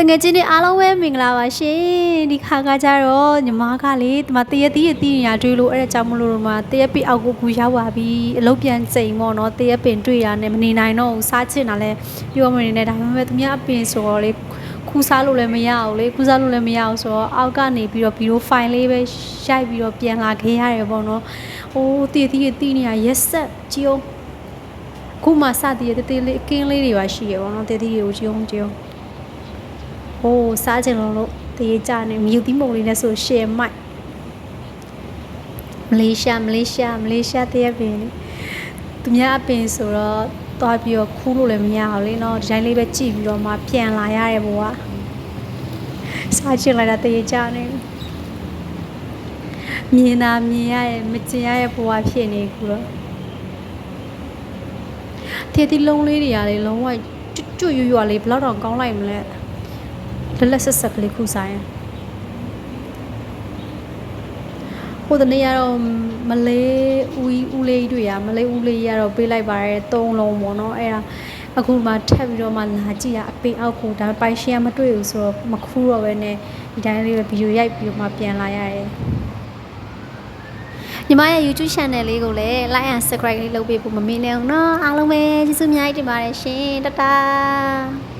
တငယ်ချင်းတွေအားလုံးပဲမင်္ဂလာပါရှင်ဒီခါကကြတော့ညီမကလေဒီမှာတရက်တီးရတီးနေရတွေ့လို့အဲ့ဒါကြောင့်မလို့တော့မှတရက်ပင်အောက်ကိုကူရောက်ပါပြီအလုပ်ပြန်ချိန်ပေါ့နော်တရက်ပင်တွေ့ရနဲ့မနေနိုင်တော့ဘူးစားချင်တာလဲပြောမနေနဲ့ဒါပေမဲ့သူများအပင်ဆိုတော့လေခူးစားလို့လည်းမရအောင်လေခူးစားလို့လည်းမရအောင်ဆိုတော့အောက်ကနေပြီးတော့ဗီဒီယိုဖိုင်လေးပဲရိုက်ပြီးတော့ပြန်လာခဲ့ရတယ်ပေါ့နော်ဟိုးတရက်တီးရတီးနေရရက်ဆက်ကြည့်အောင်ခုမှစတည်ရတေးသေးလေးအကင်းလေးတွေပါရှိရပေါ့နော်တရက်တီးတွေကိုကြည့်အောင်ကြည့်အောင် ဟိုးစားချင်လို့လို့တရေကြနေမြူတီမုံလေးနဲ့ဆိုရှယ်မိုက်မလေးရှားမလေးရှားမလေးရှားတရက်ပင်လေသူများအပင်ဆိုတော့သွားပြီးတော့ခူးလို့လည်းမရအောင်လေနော်ဒီတိုင်းလေးပဲကြည့်ပြီးတော့မှပြန်လာရတဲ့ဘဝစားချင်လိုက်တာတရေကြနေမြင်တာမြင်ရရဲ့မကျင်ရရဲ့ဘဝဖြစ်နေကူတော့တေးတီလုံးလေးတွေကလေလုံးဝကျွတ်ကျွတ်ရွရွလေးဘယ်တော့တောင်ကောင်းလိုက်မလဲ လက်လက်ဆက်ဆက်ကလေးခုစားရင်ဟိုတနေ့ကတော့မလေးဦးဦးလေးတွေရမလေးဦးလေးရတော့ပေးလိုက်ပါရဲ၃လုံးပေါ့နော်အဲ့ဒါအခုမှထပ်ပြီးတော့မှလာကြည့်ရအပေအောက်ကိုဒါပိုင်ရှင်ကမတွေ့ဘူးဆိုတော့မခူးတော့ပဲနဲ့ဒီတိုင်းလေးပဲဗီဒီယိုရိုက်ပြီးတော့မှပြန်လာရတယ်ညီမရဲ့ YouTube channel လေးကိုလည်း like and subscribe လေးလုပ်ပေးဖို့မမေ့နဲ့အောင်နော်အားလုံးပဲကျေးဇူးအများကြီးတင်ပါတယ်ရှင်တတား